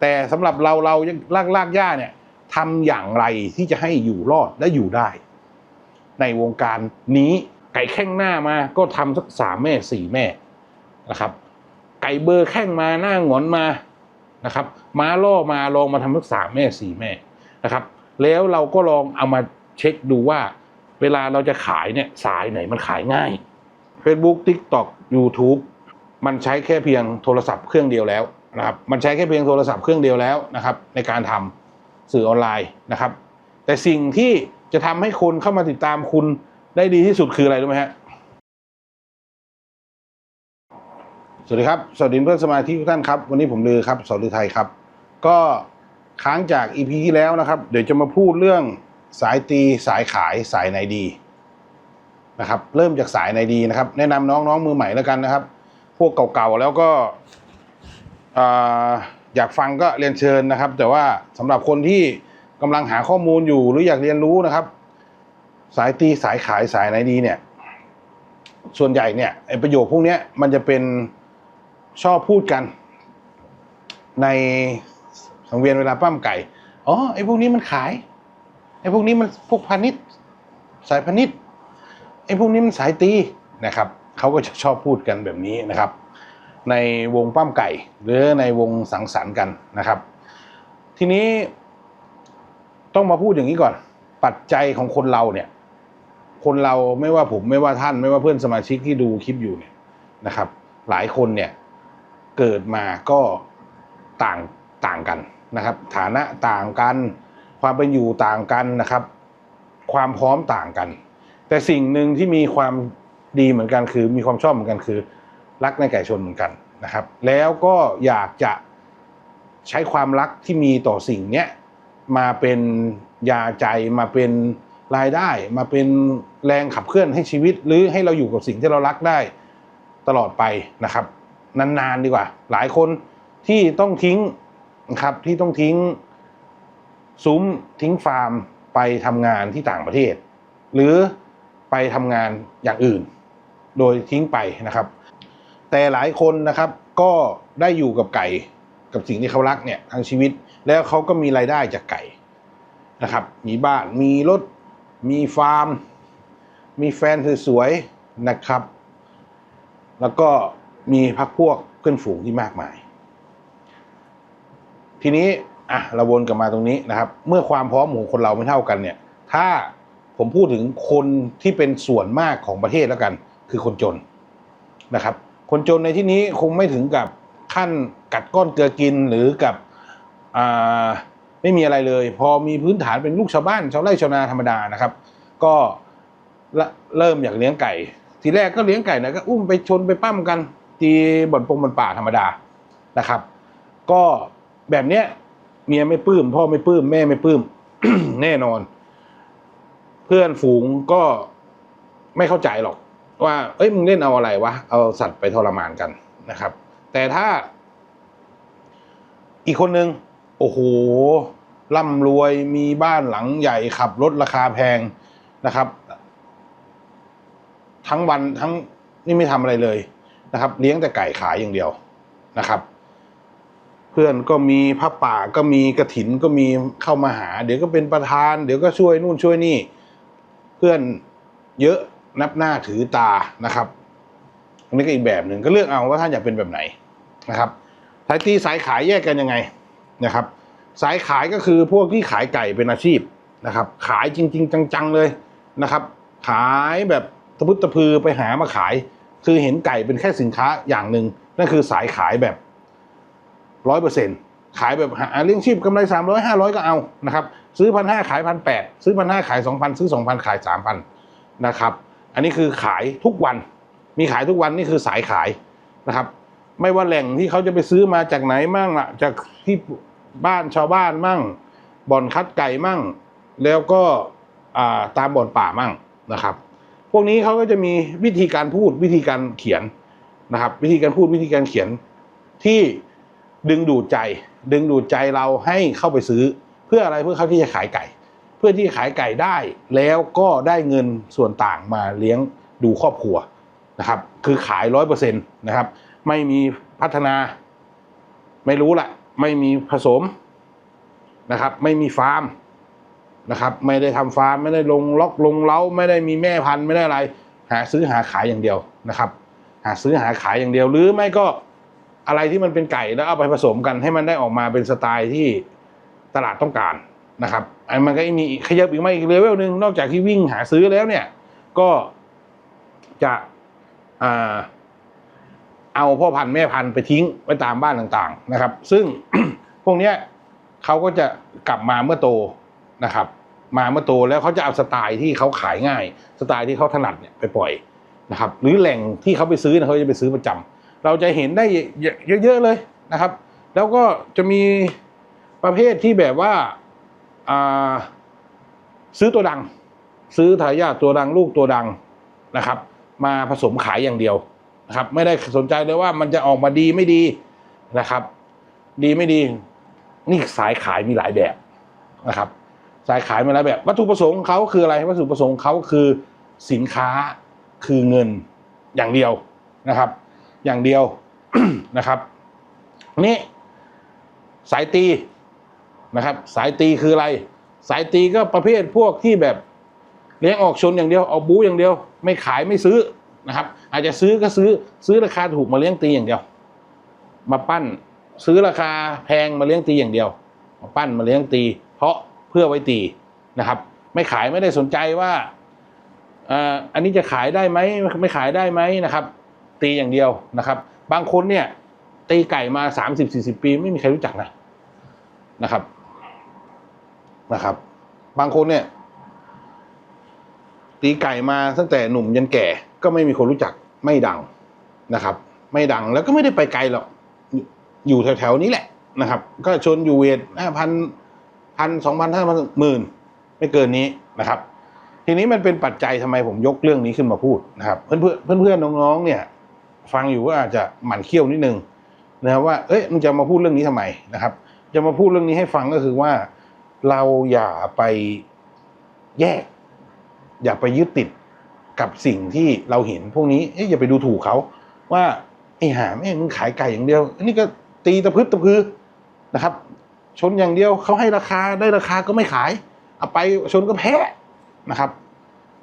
แต่สำหรับเราเรายังลากลากหญ้าเนี่ยทำอย่างไรที่จะให้อยู่รอดและอยู่ได้ ในวงการนี้ไก่แข้งหน้ามาก็ทำสักสามแม่สี่แม่นะครับ ไก่เบอร์แข้งมาหน้าหงอนมานะครับม้าล่อมาลองมาทำสักสามแม่สี่แม่นะครับ แล้วเราก็ลองเอามาเช็คดูว่า เวลาเราจะขายเนี่ยสายไหนมันขายง่าย Facebook TikTok YouTube มันใช้แค่เพียงโทรศัพท์เครื่องเดียวแล้ว นะครับมันใช้แค่เพียงโทรศัพท์เครื่องเดียวแล้วนะครับในการทำสื่อออนไลน์นะครับ แต่สิ่งที่จะทำให้คนเข้ามาติดตามคุณได้ดีที่สุดคืออะไรรู้ไหมฮะสวัสดีครับ สวัสดีเพื่อนสมาชิกทุกท่านครับ วันนี้ผมลือครับสอนลือไทยครับ ก็ค้างจาก EP ที่แล้วนะครับ เดี๋ยวจะมาพูดเรื่องสายตีสายขายสายไหนดีนะครับ เริ่มจากสายไหนดีนะครับ แนะนำน้องๆมือใหม่แล้วกันนะครับ พวกเก่าๆแล้วก็ อยากฟังก็เรียนเชิญนะครับ แต่ว่าสำหรับคนที่กำลังหาข้อมูลอยู่หรืออยากเรียนรู้นะครับ สายตีสายขายสายไหนดีเนี่ย ส่วนใหญ่เนี่ยไอประโยคพวกนี้มันจะเป็นชอบพูดกัน ในสังเวียนเวลาปั้มไก่อ๋อไอพวกนี้มันขายไอพวกนี้มันพวกพาณิชย์สายพาณิชย์ไอพวกนี้มันสายตีนะครับเขาก็จะชอบพูดกันแบบนี้นะครับ ในวงปั้มไก่ หรือในวงสังสรรค์กันนะครับ ทีนี้ต้องมาพูดอย่างนี้ก่อน ปัจจัยของคนเราเนี่ย คนเราไม่ว่าผมไม่ว่าท่าน ไม่ว่าเพื่อนสมาชิกที่ดูคลิปอยู่เนี่ยนะครับ หลายคนเนี่ยเกิดมาก็ต่างต่างกันนะครับ ฐานะต่างกัน ความเป็นอยู่ต่างกันนะครับ ความพร้อมต่างกัน แต่สิ่งหนึ่งที่มีความดีเหมือนกันคือมีความชอบเหมือนกันคือ รักในไก่ชนเหมือนกันนะครับ แล้วก็อยากจะใช้ความรักที่มีต่อสิ่งเนี้ยมาเป็นยาใจมาเป็นรายได้ มาเป็นแรงขับเคลื่อนให้ชีวิต หรือให้เราอยู่กับสิ่งที่เรารักได้ตลอดไปนะครับ นานๆดีกว่า หลายคนที่ต้องทิ้งนะครับที่ต้องทิ้งซุ้มทิ้งฟาร์มไปทำงานที่ต่างประเทศ หรือไปทำงานอย่างอื่น โดยทิ้งไปนะครับ แต่หลายคนนะครับก็ได้อยู่กับไก่กับสิ่งที่เขารักเนี่ยทั้งชีวิต แล้วเขาก็มีรายได้จากไก่นะครับ มีบ้านมีรถมีฟาร์ม มีแฟนสวยๆนะครับ แล้วก็มีพักพวกเพื่อนฝูงที่มากมาย ทีนี้อะเราวนกลับมาตรงนี้นะครับ เมื่อความพร้อมของคนเราไม่เท่ากันเนี่ย ถ้าผมพูดถึงคนที่เป็นส่วนมากของประเทศแล้วกัน คือคนจนนะครับ คนจนในที่นี้คงไม่ถึงกับขั้นกัดก้อนเกลือกินหรือกับไม่มีอะไรเลย พอมีพื้นฐานเป็นลูกชาวบ้านชาวไร่ชาวนาธรรมดานะครับ ก็เริ่มอยากเลี้ยงไก่ ทีแรกก็เลี้ยงไก่นะก็อุ้มไปชนไปปั้มกันตีบ่อนปงบ่อนป่าธรรมดานะครับ ก็แบบเนี้ยเมียไม่ปลื้มพ่อไม่ปลื้มแม่ไม่ปลื้มแน่นอน เพื่อนฝูงก็ไม่เข้าใจหรอก ว่า เอ้ยมึงเล่นเอาอะไรวะ เอาสัตว์ไปทรมานกันนะครับ แต่ถ้า อีกคนนึง โอ้โหร่ำรวยมีบ้านหลังใหญ่ขับรถราคาแพงนะครับ ทั้งวันทั้งนี่ไม่ทำอะไรเลยนะครับ เลี้ยงแต่ไก่ขายอย่างเดียวนะครับ เพื่อนก็มีพระป่าก็มีกระถินก็มีเข้ามาหา เดี๋ยวก็เป็นประธาน เดี๋ยวก็ช่วยนู่นช่วยนี่ เพื่อนเยอะ นับหน้าถือตานะครับอันนี้ก็อีกแบบหนึ่งก็เลือกเอาว่าท่านอยากเป็นแบบไหนนะครับสายตีสายขายแยกกันยังไงนะครับ สายขายก็คือพวกที่ขายไก่เป็นอาชีพนะครับ ขายจริง ๆ จังๆเลยนะครับ ขายแบบตะพุตะพือไปหามาขาย คือเห็นไก่เป็นแค่สินค้าอย่างหนึ่งนั่นคือสายขายแบบร้อยเปอร์เซ็นขายแบบหาเลี้ยงชีพกำไรสามร้อยห้าร้อยก็เอานะครับ ซื้อพันห้าขายพันแปดซื้อพันห้าขายสองพันซื้อสองพันขายสามพันนะครับ อันนี้คือขายทุกวัน มีขายทุกวันนี่คือสายขายนะครับ ไม่ว่าแหล่งที่เขาจะไปซื้อมาจากไหนมั่งล่ะจากที่บ้านชาวบ้านมั่ง บ่อนคัดไก่มั่ง แล้วก็ตามบ่อนป่ามั่งนะครับ พวกนี้เขาก็จะมีวิธีการพูดวิธีการเขียนนะครับ วิธีการพูดวิธีการเขียนที่ดึงดูดใจ ดึงดูดใจเราให้เข้าไปซื้อเพื่ออะไรเพื่อเขาที่จะขายไก่ เพื่อที่ขายไก่ได้ แล้วก็ได้เงินส่วนต่างมาเลี้ยงดูครอบครัวนะครับ คือขายร้อยเปอร์เซ็นต์นะครับ ไม่มีพัฒนา ไม่รู้ละไม่มีผสมนะครับ ไม่มีฟาร์มนะครับ ไม่ได้ทำฟาร์มไม่ได้ลงล็อกลงเล้า ไม่ได้มีแม่พันธุ์ไม่ได้อะไร หาซื้อหาขายอย่างเดียวนะครับ หาซื้อหาขายอย่างเดียว หรือไม่ก็อะไรที่มันเป็นไก่แล้วเอาไปผสมกันให้มันได้ออกมาเป็นสไตล์ที่ตลาดต้องการ นะครับอันมันก็มีขยับอีกมาอีกเลเวลหนึ่งนอกจากที่วิ่งหาซื้อแล้วเนี่ย ก็จะอเอาพ่อพันธุ์แม่พันธุ์ไปทิ้งไว้ตามบ้านต่างๆนะครับ ซึ่งพวกเนี้ยเขาก็จะกลับมาเมื่อโตนะครับ มาเมื่อโตแล้วเขาจะเอาสไตล์ที่เขาขายง่าย สไตล์ที่เขาถนัดเนี่ยไปปล่อยนะครับ หรือแหล่งที่เขาไปซื้อเขาจะไปซื้อประจำเราจะเห็นได้เยอะๆเลยนะครับ แล้วก็จะมีประเภทที่แบบว่า ซื้อตัวดัง ซื้อทายาทตัวดังลูกตัวดังนะครับ มาผสมขายอย่างเดียวนะครับ ไม่ได้สนใจเลยว่ามันจะออกมาดีไม่ดีนะครับ ดีไม่ดี นี่สายขายมีหลายแบบนะครับ สายขายมีหลายแบบ วัตถุประสงค์เขาคืออะไรวัตถุประสงค์เขาคือสินค้าคือเงินอย่างเดียวนะครับ อย่างเดียวนะครับนี่สายตี นะครับ สายตีคืออะไร สายตีก็ประเภทพวกที่แบบเลี้ยงออกชนอย่างเดียวเอาบูอย่างเดียว ไม่ขายไม่ซื้อนะครับ อาจจะซื้อก็ซื้อซื้อราคาถูกมาเลี้ยงตีอย่างเดียว มาปั้นซื้อราคาแพงมาเลี้ยงตีอย่างเดียว มาปั้นมาเลี้ยงตี เพราะเพื่อไว้ตีนะครับ ไม่ขายไม่ได้สนใจว่าอ่ออันนี้จะขายได้ไหมไม่ขายได้ไหมนะครับ ตีอย่างเดียวนะครับ บางคนเนี่ยตีไก่มาสามสิบสี่สิบปีไม่มีใครรู้จักนะนะครับ นะครับ บางคนเนี่ย ตีไก่มาตั้งแต่หนุ่มยันแก่ ก็ไม่มีคนรู้จักไม่ดังนะครับ ไม่ดังแล้วก็ไม่ได้ไปไกลหรอกอยู่แถวๆนี้แหละนะครับ ก็ชนอยู่เวทห้าพันพันสองพันห้าพันหมื่นไม่เกินนี้นะครับ ทีนี้มันเป็นปัจจัยทำไมผมยกเรื่องนี้ขึ้นมาพูดนะครับ เพื่อนเพื่อนเพื่อนน้องๆเนี่ย ฟังอยู่ก็อาจจะหมั่นเคี้ยวนิดนึงนะครับว่าเอ้ยมึงจะมาพูดเรื่องนี้ทำไมนะครับ จะมาพูดเรื่องนี้ให้ฟังก็คือว่า เราอย่าไปแยก อย่าไปยึดติดกับสิ่งที่เราเห็นพวกนี้เอ้ยอย่าไปดูถูกเขา ว่าไอ้หาแม่งมึงขายไก่อย่างเดียวอันนี้ก็ตีตะพึดตะพือนะครับ ชนอย่างเดียวเขาให้ราคาได้ราคาก็ไม่ขาย เอาไปชนก็แพ้นะครับ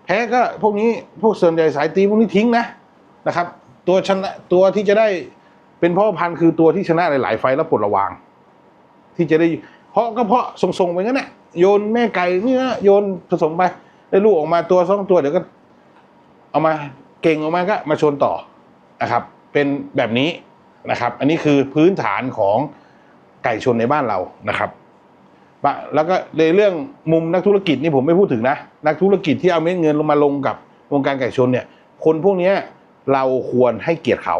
แพ้ก็พวกนี้พวกส่วนใหญ่สายตีพวกนี้ทิ้งนะนะครับ ตัวชนะตัวที่จะได้เป็นพ่อพันธุ์คือตัวที่ชนะหลาย ๆ ไฟแล้วปลดระวาง ที่จะได้ เพราะก็เพราะส่งๆไปงั้นแหละโยนแม่ไก่นี่นะโยนผสมไปได้ลูกออกมาตัวสองตัวเดี๋ยวก็ เอามาเก่งออกมาก็มาชนต่อนะครับ เป็นแบบนี้นะครับ อันนี้คือพื้นฐานของไก่ชนในบ้านเรานะครับแล้วก็ในเรื่องมุมนักธุรกิจนี่ผมไม่พูดถึงนะ นักธุรกิจที่เอาเม็ดเงินลงมาลงกับวงการไก่ชนเนี่ย คนพวกนี้เราควรให้เกียรติเขา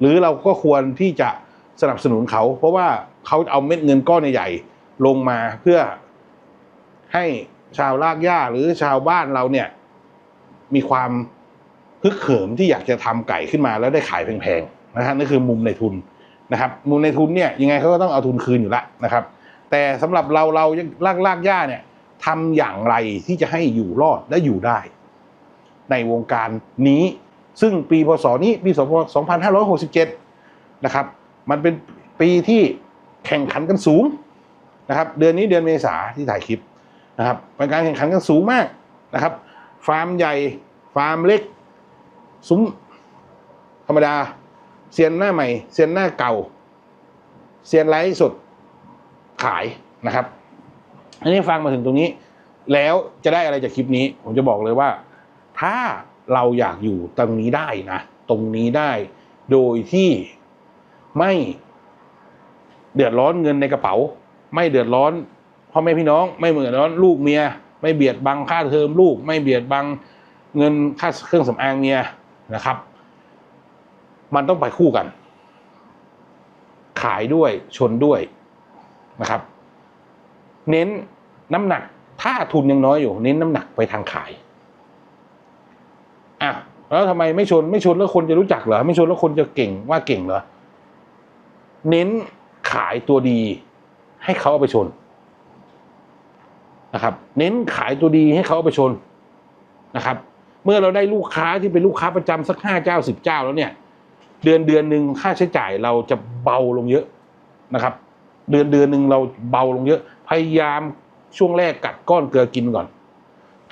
หรือเราก็ควรที่จะสนับสนุนเขา เพราะว่า เขาเอาเม็ดเงินก้อนใหญ่ลงมาเพื่อให้ชาวลากหญ้าหรือชาวบ้านเราเนี่ย มีความฮึกเหิมที่อยากจะทำไก่ขึ้นมาแล้วได้ขายแพงๆนะฮะนั่นคือมุมในทุนนะครับ มุมในทุนเนี่ยยังไงเขาก็ต้องเอาทุนคืนอยู่ล้วนะครับ แต่สำหรับเราเราลากลากหญ้าเนี่ยทำอย่างไรที่จะให้อยู่รอดและอยู่ได้ ในวงการนี้ ซึ่งปีพศนี้ปี2567 นะครับ มันเป็นปีที่ แข่งขันกันสูงนะครับ เดือนนี้เดือนเมษาที่ถ่ายคลิปนะครับเป็นการแข่งขันกันสูงมากนะครับ ฟาร์มใหญ่ ฟาร์มเล็ก ซุ้มธรรมดาเซียนหน้าใหม่เซียนหน้าเก่าเซียนไลฟ์สดขายนะครับ อันนี้ฟังมาถึงตรงนี้ แล้วจะได้อะไรจากคลิปนี้ ผมจะบอกเลยว่า ถ้าเราอยากอยู่ตรงนี้ได้นะ ตรงนี้ได้โดยที่ไม่ เดือดร้อนเงินในกระเป๋า ไม่เดือดร้อนพ่อแม่พี่น้องไม่เดือดร้อนลูกเมีย ไม่เบียดบังค่าเทอมลูก ไม่เบียดบังเงินค่าเครื่องสำอางเมียนะครับ มันต้องไปคู่กัน ขายด้วยชนด้วยนะครับ เน้นน้ำหนัก ถ้าทุนยังน้อยอยู่ เน้นน้ำหนักไปทางขายอะแล้วทำไมไม่ชนไม่ชนแล้วคนจะรู้จักเหรอไม่ชนแล้วคนจะเก่งว่าเก่งเหรอเน้น ขายตัวดี ให้เขาเอาไปชนนะครับ เน้นขายตัวดีให้เขาเอาไปชนนะครับ เมื่อเราได้ลูกค้าที่เป็นลูกค้าประจำสักห้าเจ้าสิบเจ้าแล้วเนี่ย เดือนเดือนหนึ่งค่าใช้จ่ายเราจะเบาลงเยอะนะครับ เดือนเดือนหนึ่งเราเบาลงเยอะ พยายามช่วงแรกกัดก้อนเกลือกินก่อน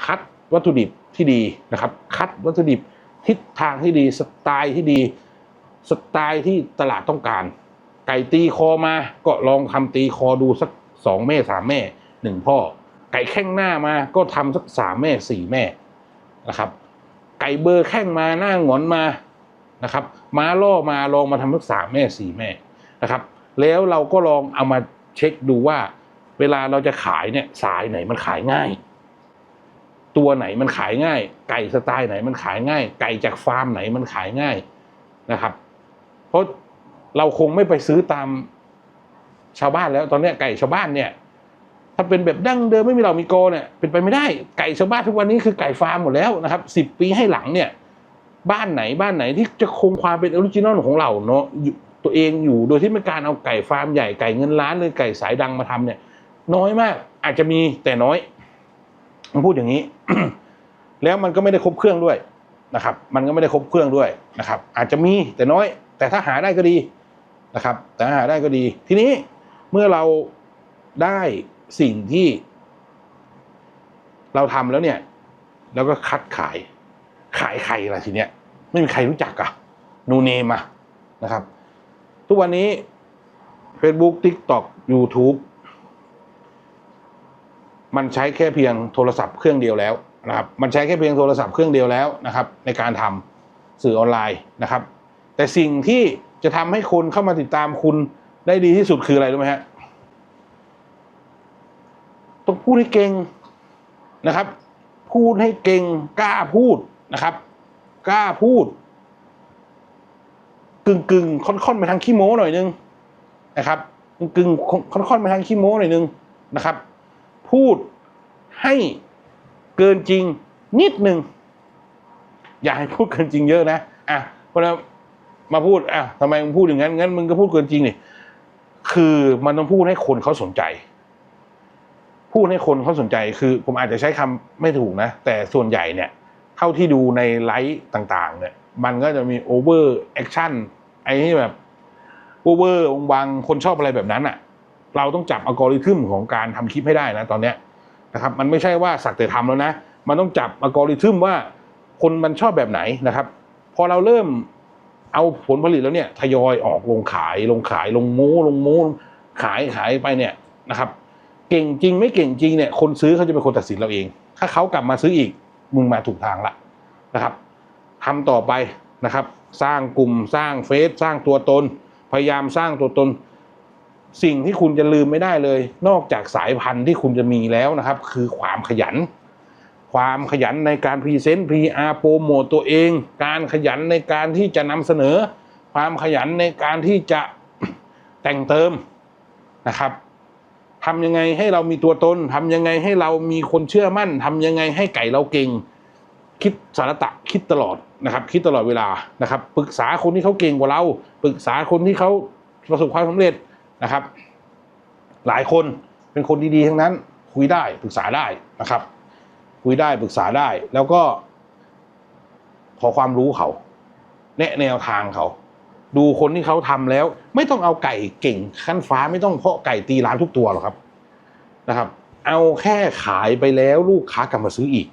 คัดวัตถุดิบที่ดีนะครับ คัดวัตถุดิบทิศทางที่ดีสไตล์ที่ดี สไตล์ที่ตลาดต้องการ ไก่ตีคอมาก็ลองทำตีคอดูสักสองแม่สามแม่หนึ่งพ่อ ไก่แข้งหน้ามาก็ทำสักสามแม่สี่แม่นะครับ ไก่เบอร์แข้งมาหน้าหงอนมานะครับ ม้าล่อมาลองมาทำสักสามแม่สี่แม่นะครับ แล้วเราก็ลองเอามาเช็คดูว่า เวลาเราจะขายเนี่ยสายไหนมันขายง่าย ตัวไหนมันขายง่าย ไก่สไตล์ไหนมันขายง่าย ไก่จากฟาร์มไหนมันขายง่ายนะครับ เพราะ เราคงไม่ไปซื้อตามชาวบ้านแล้วตอนนี้ไก่ชาวบ้านเนี่ย ถ้าเป็นแบบดั้งเดิมไม่มีเรามีโกเนี่ยเป็นไปไม่ได้ไก่ชาวบ้านทุกวันนี้คือไก่ฟาร์มหมดแล้วนะครับสิบปีให้หลังเนี่ย บ้านไหนบ้านไหนที่จะคงความเป็นออริจินอลของเราเนาะตัวเองอยู่โดยที่ไม่การเอาไก่ฟาร์มใหญ่ไก่เงินล้านหรือไก่สายดังมาทำเนี่ย น้อยมากอาจจะมีแต่น้อยผมพูดอย่างนี้ แล้วมันก็ไม่ได้ครบเครื่องด้วยนะครับ มันก็ไม่ได้ครบเครื่องด้วยนะครับ อาจจะมีแต่น้อย แต่ถ้าหาได้ก็ดี นะครับ แต่หาได้ก็ดี ทีนี้เมื่อเราได้สิ่งที่ เราทำแล้วเนี่ย แล้วก็คัดขาย ขายใครล่ะทีเนี้ย ไม่มีใครรู้จักอะนูเนมอะนะครับ ทุกวันนี้ Facebook TikTok YouTube มันใช้แค่เพียงโทรศัพท์เครื่องเดียวแล้วนะครับ มันใช้แค่เพียงโทรศัพท์เครื่องเดียวแล้วนะครับ ในการทำสื่อออนไลน์นะครับ แต่สิ่งที่ จะทำให้คนเข้ามาติดตามคุณได้ดีที่สุดคืออะไรรู้ไหมฮะต้องพูดให้เก่งนะครับ พูดให้เก่งกล้าพูดนะครับ กล้าพูด กึ่งกึ่งค่อนค่อนๆไปทางขี้โม้หน่อยนึงนะครับ กึ่งกึ่งค่อนค่อนๆไปทางขี้โม้หน่อยนึงนะครับ พูดให้เกินจริงนิดนึงอย่าให้พูดเกินจริงเยอะนะอะเพราะฉะนั้น มาพูดอะทำไมมึงพูดอย่างนั้นงั้นมึงก็พูดเกินจริงนี่คือมันต้องพูดให้คนเขาสนใจ พูดให้คนเขาสนใจคือ ผมอาจจะใช้คำไม่ถูกนะ แต่ส่วนใหญ่เนี่ยเท่าที่ดูในไลฟ์ต่างๆ เนี่ย มันก็จะมีโอเวอร์แอคชั่นไอ้ที่แบบโอเวอร์องบางคนชอบอะไรแบบนั้นอะ เราต้องจับอัลกอริทึมของการทำคลิปให้ได้นะตอนเนี้ยนะครับมันไม่ใช่ว่าสักแต่ทำแล้วนะ มันต้องจับอัลกอริทึมว่าคนมันชอบแบบไหนนะครับ พอเราเริ่ม เอาผลผลิตแล้วเนี่ยทยอยออกลงขายลงขายลงโม้ลงโม้ขายขายไปเนี่ยนะครับ เก่งจริงไม่เก่งจริงเนี่ยคนซื้อเขาจะเป็นคนตัดสินเราเอง ถ้าเขากลับมาซื้ออีกมึงมาถูกทางละนะครับทำต่อไปนะครับ สร้างกลุ่มสร้างเฟซสร้างตัวตน พยายามสร้างตัวตน สิ่งที่คุณจะลืมไม่ได้เลย นอกจากสายพันธุ์ที่คุณจะมีแล้วนะครับ คือความขยัน ความขยันในการพรีเซนต์ PR โปรโมตตัวเอง การขยันในการที่จะนำเสนอ ความขยันในการที่จะแต่งเติมนะครับทำยังไงให้เรามีตัวตนทำยังไงให้เรามีคนเชื่อมั่นทำยังไงให้ไก่เราเก่ง คิดสารตะคิดตลอดนะครับ คิดตลอดเวลานะครับปรึกษาคนที่เขาเก่งกว่าเราปรึกษาคนที่เขาประสบความสำเร็จนะครับ หลายคนเป็นคนดีๆทั้งนั้น คุยได้ปรึกษาได้นะครับ คุยได้ปรึกษาได้ แล้วก็ ขอความรู้เขา แนะแนวทางเขา ดูคนที่เขาทำแล้ว ไม่ต้องเอาไก่เก่งขั้นฟ้าไม่ต้องเพาะไก่ตีร้านทุกตัวหรอกครับนะครับ เอาแค่ขายไปแล้วลูกค้ากลับมาซื้ออีก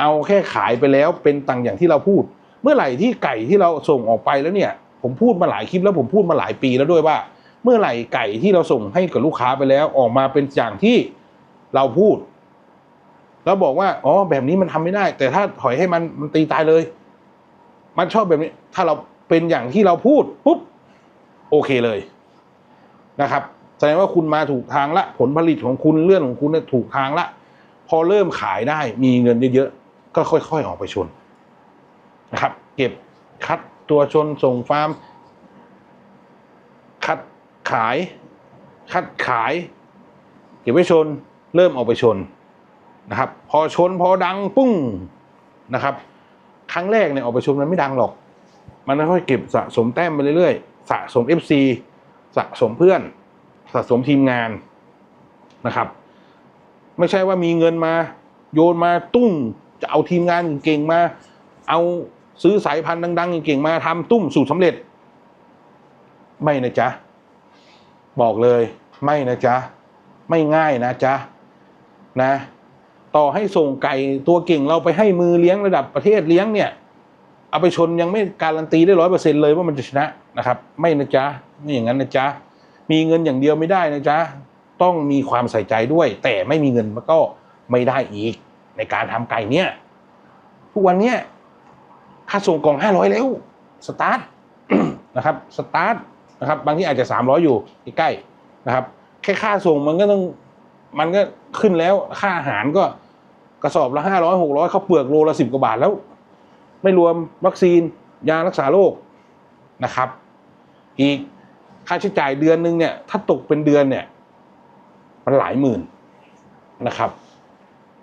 เอาแค่ขายไปแล้วเป็นตังอย่างที่เราพูด เมื่อไหร่ที่ไก่ที่เราส่งออกไปแล้วเนี่ย ผมพูดมาหลายคลิปแล้วผมพูดมาหลายปีแล้วด้วยว่า เมื่อไหร่ไก่ที่เราส่งให้กับลูกค้าไปแล้วออกมาเป็นอย่างที่เราพูด แล้วบอกว่าอ๋อแบบนี้มันทำไม่ได้ แต่ถ้าถอยให้มันมันตีตายเลย มันชอบแบบนี้ ถ้าเราเป็นอย่างที่เราพูดปุ๊บโอเคเลยนะครับแสดงว่าคุณมาถูกทางละ ผลผลิตของคุณเลื่อนของคุณเนี่ยถูกทางละ พอเริ่มขายได้มีเงินเยอะๆก็ค่อย ๆ ออกไปชนนะครับ เก็บคัดตัวชนส่งฟาร์ม คัดขาย คัดขาย เก็บไว้ชน เริ่มออกไปชน นะครับ พอชนพอดังปุ้งนะครับ ครั้งแรกเนี่ยออกไปชนมันไม่ดังหรอก มันค่อยเก็บสะสมแต้มไปเรื่อยๆ สะสม FC สะสมเพื่อน สะสมทีมงานนะครับ ไม่ใช่ว่ามีเงินมา โยนมาตุ้งจะเอาทีมงานเก่งมา เอาซื้อสายพันธุ์ดังๆเก่งมาทำตุ้มสูตรสำเร็จ ไม่นะจ๊ะ บอกเลย ไม่นะจ๊ะ ไม่ง่ายนะจ๊ะ นะ ต่อให้ส่งไก่ตัวเก่งเราไปให้มือเลี้ยงระดับประเทศเลี้ยงเนี่ย เอาไปชนยังไม่การันตีได้ร้อยเปอร์เซ็นเลยว่ามันจะชนะนะครับ ไม่นะจ๊ะไม่อย่างนั้นนะจ๊ะมีเงินอย่างเดียวไม่ได้นะจ๊ะต้องมีความใส่ใจด้วย แต่ไม่มีเงินมันก็ไม่ได้อีก ในการทำไก่เนี่ยทุกวันเนี้ยค่าส่งกล่องห้าร้อยแล้วสตาร์ทนะครับสตาร์ทนะครับ บางที่อาจจะสามร้อยอยู่ใกล้ๆนะครับ แค่ค่าส่งมันก็ต้อง มันก็ขึ้นแล้วค่าอาหารก็กระสอบละห้าร้อยหกร้อยข้าวเปลือกโลละสิบกว่าบาทแล้ว ไม่รวมวัคซีนยารักษาโรคนะครับ อีกค่าใช้จ่ายเดือนหนึ่งเนี่ย ถ้าตกเป็นเดือนเนี่ย มันหลายหมื่นนะครับ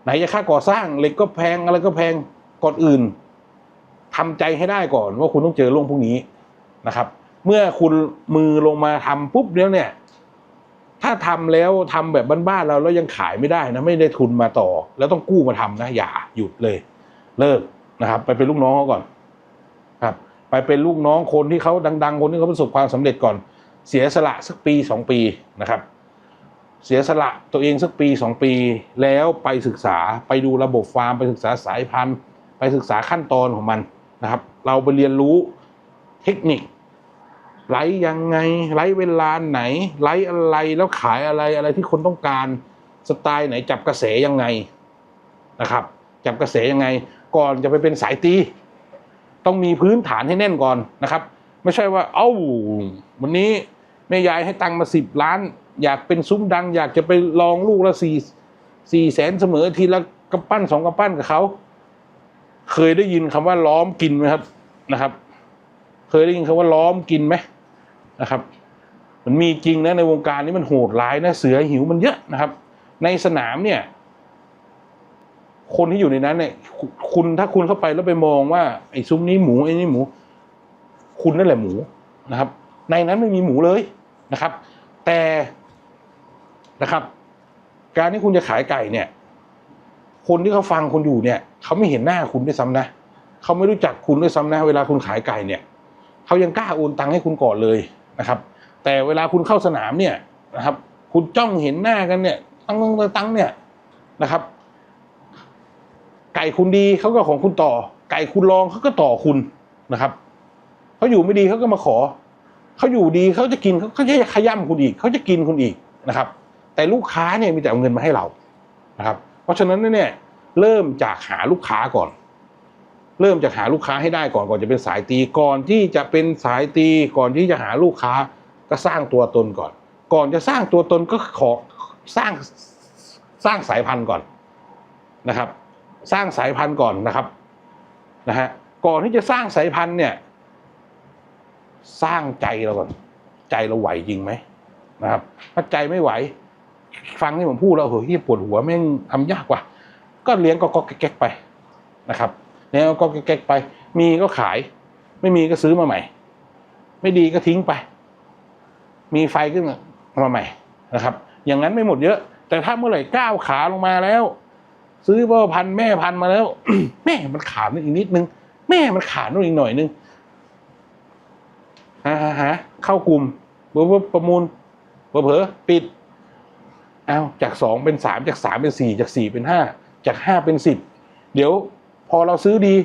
ไหนจะค่าก่อสร้างเหล็กก็แพงอะไรก็แพงก่อนอื่นทำใจให้ได้ก่อนว่าคุณต้องเจอเรื่องพวกนี้นะครับ เมื่อคุณมือลงมาทำปุ๊บแล้วเนี่ย ถ้าทำแล้วทำแบบบ้านๆเราแล้วยังขายไม่ได้นะไม่ได้ทุนมาต่อ แล้วต้องกู้มาทำนะอย่าหยุดเลย เลิกนะครับ ไปเป็นลูกน้องเขาก่อน ครับ ไปเป็นลูกน้องคนที่เขาดัง ๆ คนที่เขาประสบความสำเร็จก่อน เสียสละสักปีสองปีนะครับ เสียสละตัวเองสักปีสองปี แล้วไปศึกษาไปดูระบบฟาร์มไปศึกษาสายพันธุ์ ไปศึกษาขั้นตอนของมันนะครับ เราไปเรียนรู้เทคนิค ไลฟ์ยังไงไลฟ์เวลาไหนไลฟ์อะไรแล้วขายอะไรอะไรที่คนต้องการสไตล์ไหนจับกระแสยังไงนะครับ จับกระแสยังไง ก่อนจะไปเป็นสายตี ต้องมีพื้นฐานให้แน่นก่อนนะครับ ไม่ใช่ว่า เอ้าวันนี้แม่ยายให้ตังมาสิบล้าน อยากเป็นซุ้มดัง อยากจะไปลองลูกละสี่สี่แสนเสมอทีละกระปั้นสองกระปั้นกับเขาเคยได้ยินคำว่าล้อมกินไหมครับนะครับ เคยได้ยินคำว่าล้อมกินไหม นะครับ มันมีจริงนะในวงการนี้มันโหดร้ายนะเสือหิวมันเยอะนะครับ ในสนามเนี่ย คนที่อยู่ในนั้นเนี่ย คุณถ้าคุณเข้าไปแล้วไปมองว่าไอ้ซุ้มนี้หมูไอ้นี่หมู คุณนั่นแหละหมูนะครับ ในนั้นไม่มีหมูเลยนะครับ แต่นะครับ การที่คุณจะขายไก่เนี่ย คนที่เขาฟังคุณอยู่เนี่ยเขาไม่เห็นหน้าคุณด้วยซ้ำนะเขาไม่รู้จักคุณด้วยซ้ำนะเวลาคุณขายไก่เนี่ยเขายังกล้าโอนตังค์ให้คุณก่อนเลย นะครับ แต่เวลาคุณเข้าสนามเนี่ยนะครับ คุณจ้องเห็นหน้ากันเนี่ย ตั้งตั้งตั้งเนี่ยนะครับ ไก่คุณดีเขาก็ของคุณต่อ ไก่คุณลองเขาก็ต่อคุณนะครับเขาอยู่ไม่ดีเขาก็มาขอเขาอยู่ดีเขาจะกินเขาเขาจะขย้ำคุณอีกเขาจะกินคุณอีกนะครับ แต่ลูกค้าเนี่ยมีแต่เอาเงินมาให้เรานะครับ เพราะฉะนั้นเนี่ยเริ่มจากหาลูกค้าก่อน เริ่มจากหาลูกค้าให้ได้ก่อนก่อนจะเป็นสายตีก่อนที่จะเป็นสายตีก่อนที่จะหาลูกค้าก็สร้างตัวตนก่อน ก่อนจะสร้างตัวตนก็ขอสร้างสร้างสายพันธุ์ก่อนนะครับ สร้างสายพันธุ์ก่อนนะครับนะฮะก่อนที่จะสร้างสายพันธุ์เนี่ย สร้างใจเราก่อน ใจเราไหวจริงไหมนะครับ ถ้าใจไม่ไหว ฟังที่ผมพูดแล้วเฮ้ยปวดหัวแม่งทำยากว่ะก็เลี้ยงก็ก็แก๊กไปนะครับ เลี้ยก็ก็แก๊กไป มีก็ขาย ไม่มีก็ซื้อมาใหม่ ไม่ดีก็ทิ้งไป มีไฟขึ้นมาใหม่นะครับ อย่างนั้นไม่หมดเยอะ แต่ถ้าเมื่อไหร่ก้าวขาลงมาแล้ว ซื้อพ่อพันแม่พันมาแล้ว แม่มันขาดอีกนิดนึง แม่มันขาดนู่นอีกหน่อยนึงฮะฮะฮะเข้ากลุ่มเบอร์ประมูลเผลอปิดเอาจากสองเป็นสามจากสามเป็นสี่จากสี่เป็นห้าจากห้าเป็นสิบเดี๋ยว พอเราซื้อดี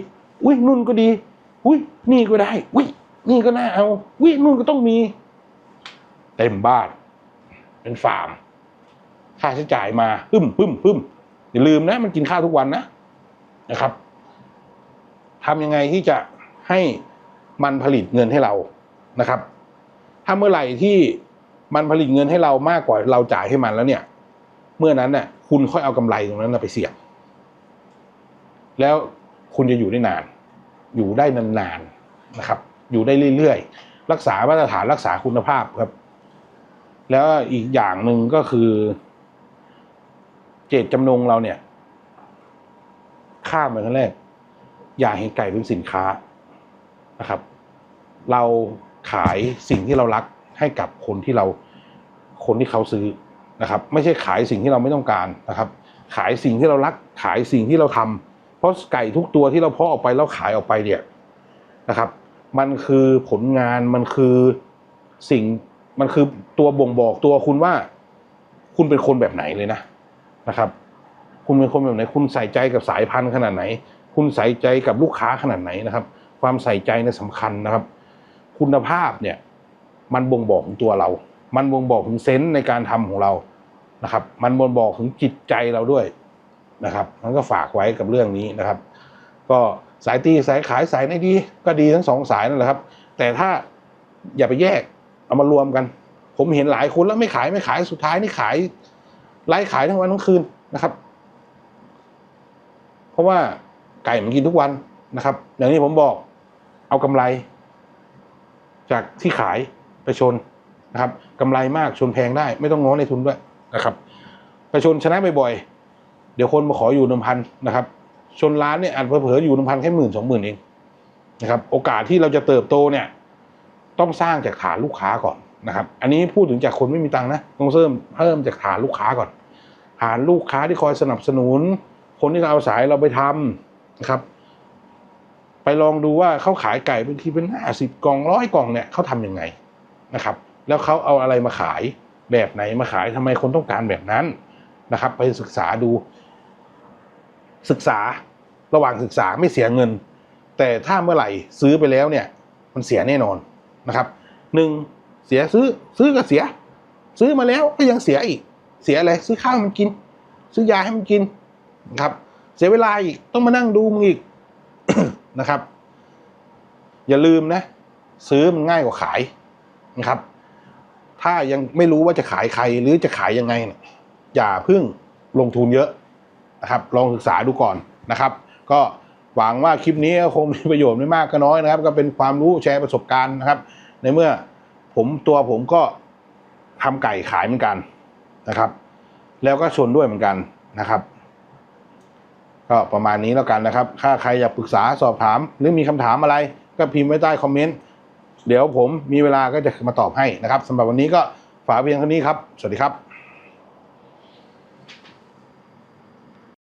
อุ้ยนุ่นก็ดี อุ้ยนี่ก็ได้ อุ้ยนี่ก็น่าเอา อุ้ยนุ่นก็ต้องมี เต็มบ้าน เป็นฟาร์ม ค่าใช้จ่ายมาปึ้มปึ้มปึ้มอย่าลืมนะ มันกินข้าวทุกวันนะนะครับทำยังไงที่จะให้มันผลิตเงินให้เรานะครับ ถ้าเมื่อไหร่ที่มันผลิตเงินให้เรามากกว่าเราจ่ายให้มันแล้วเนี่ย เมื่อนั้นเนี่ยคุณค่อยเอากำไรตรงนั้นไปเสี่ยง แล้วคุณจะอยู่ได้นาน อยู่ได้นานๆนะครับ อยู่ได้เรื่อยๆ รักษามาตรฐานรักษาคุณภาพครับ แล้วอีกอย่างหนึ่งก็คือ เจตจำนงเราเนี่ย ข้ามไปขั้นแรก อย่าเห็นไก่เป็นสินค้านะครับ เราขายสิ่งที่เรารักให้กับคนที่เราคนที่เขาซื้อนะครับ ไม่ใช่ขายสิ่งที่เราไม่ต้องการนะครับ ขายสิ่งที่เรารัก ขายสิ่งที่เราทำ เพราะไก่ทุกตัวที่เราเพาะออกไปแล้วขายออกไปเนี่ยนะครับ มันคือผลงานมันคือสิ่งมันคือตัวบ่งบอกตัวคุณว่า คุณเป็นคนแบบไหนเลยนะนะครับ คุณเป็นคนแบบไหน คุณใส่ใจกับสายพันธุ์ขนาดไหน คุณใส่ใจกับลูกค้าขนาดไหนนะครับ ความใส่ใจเนี่ยสำคัญนะครับ คุณภาพเนี่ย มันบ่งบอกถึงตัวเรา มันบ่งบอกถึงเซนส์ในการทำของเรานะครับ มันบ่งบอกถึงจิตใจเราด้วย นะครับมันก็ฝากไว้กับเรื่องนี้นะครับ ก็สายตีสายขายสายไหนดีก็ดีทั้งสองสายนั่นแหละครับ แต่ถ้าอย่าไปแยกเอามารวมกัน ผมเห็นหลายคนแล้วไม่ขายไม่ขายสุดท้ายนี่ขายไล่ขายทั้งวันทั้งคืนนะครับ เพราะว่าไก่มันกินทุกวันนะครับ อย่างที่ผมบอกเอากำไร จากที่ขายไปชนนะครับกำไรมากชนแพงได้ ไม่ต้องง้อในทุนด้วยนะครับไปชนชนะบ่อยๆ เดี๋ยวคนมาขออยู่หนึ่งพันนะครับ ชนร้านเนี่ยอาจเผลอๆอยู่หนึ่งพันแค่หมื่นสองหมื่นเองนะครับโอกาสที่เราจะเติบโตเนี่ยต้องสร้างจากฐานลูกค้าก่อนนะครับ อันนี้พูดถึงจากคนไม่มีตังค์นะต้องเริ่มเพิ่มจากฐานลูกค้าก่อน ฐานลูกค้าที่คอยสนับสนุน คนที่เอาสายเราไปทำนะครับ ไปลองดูว่าเขาขายไก่บางทีเป็นห้าสิบกล่องร้อยกล่องเนี่ยเขาทำยังไงนะครับ แล้วเขาเอาอะไรมาขายแบบไหนมาขายทำไมคนต้องการแบบนั้นนะครับ ไปศึกษาดู ศึกษาระหว่างศึกษาไม่เสียเงิน แต่ถ้าเมื่อไหร่ซื้อไปแล้วเนี่ย มันเสียแน่นอนนะครับหนึ่งเสียซื้อซื้อก็เสีย ซื้อมาแล้วก็ยังเสียอีก เสียอะไรซื้อข้าวให้มันกิน ซื้อยาให้มันกินนะครับ เสียเวลาอีกต้องมานั่งดูมึงอีกนะครับ อย่าลืมนะ ซื้อมันง่ายกว่าขายนะครับ ถ้ายังไม่รู้ว่าจะขายใครหรือจะขายยังไงเนี่ยอย่าเพิ่งลงทุนเยอะ นะครับลองศึกษาดูก่อนนะครับ ก็หวังว่าคลิปนี้ก็คงมีประโยชน์ไม่มากก็น้อยนะครับ ก็เป็นความรู้แชร์ประสบการณ์นะครับ ในเมื่อผมตัวผมก็ทำไก่ขายเหมือนกันนะครับ แล้วก็ชนด้วยเหมือนกันนะครับ ก็ประมาณนี้แล้วกันนะครับ ถ้าใครอยากปรึกษาสอบถาม หรือมีคำถามอะไร ก็พิมพ์ไว้ใต้คอมเมนต์เดี๋ยวผมมีเวลาก็จะมาตอบให้นะครับสำหรับวันนี้ก็ฝากเพียงเท่านี้ครับ สวัสดีครับ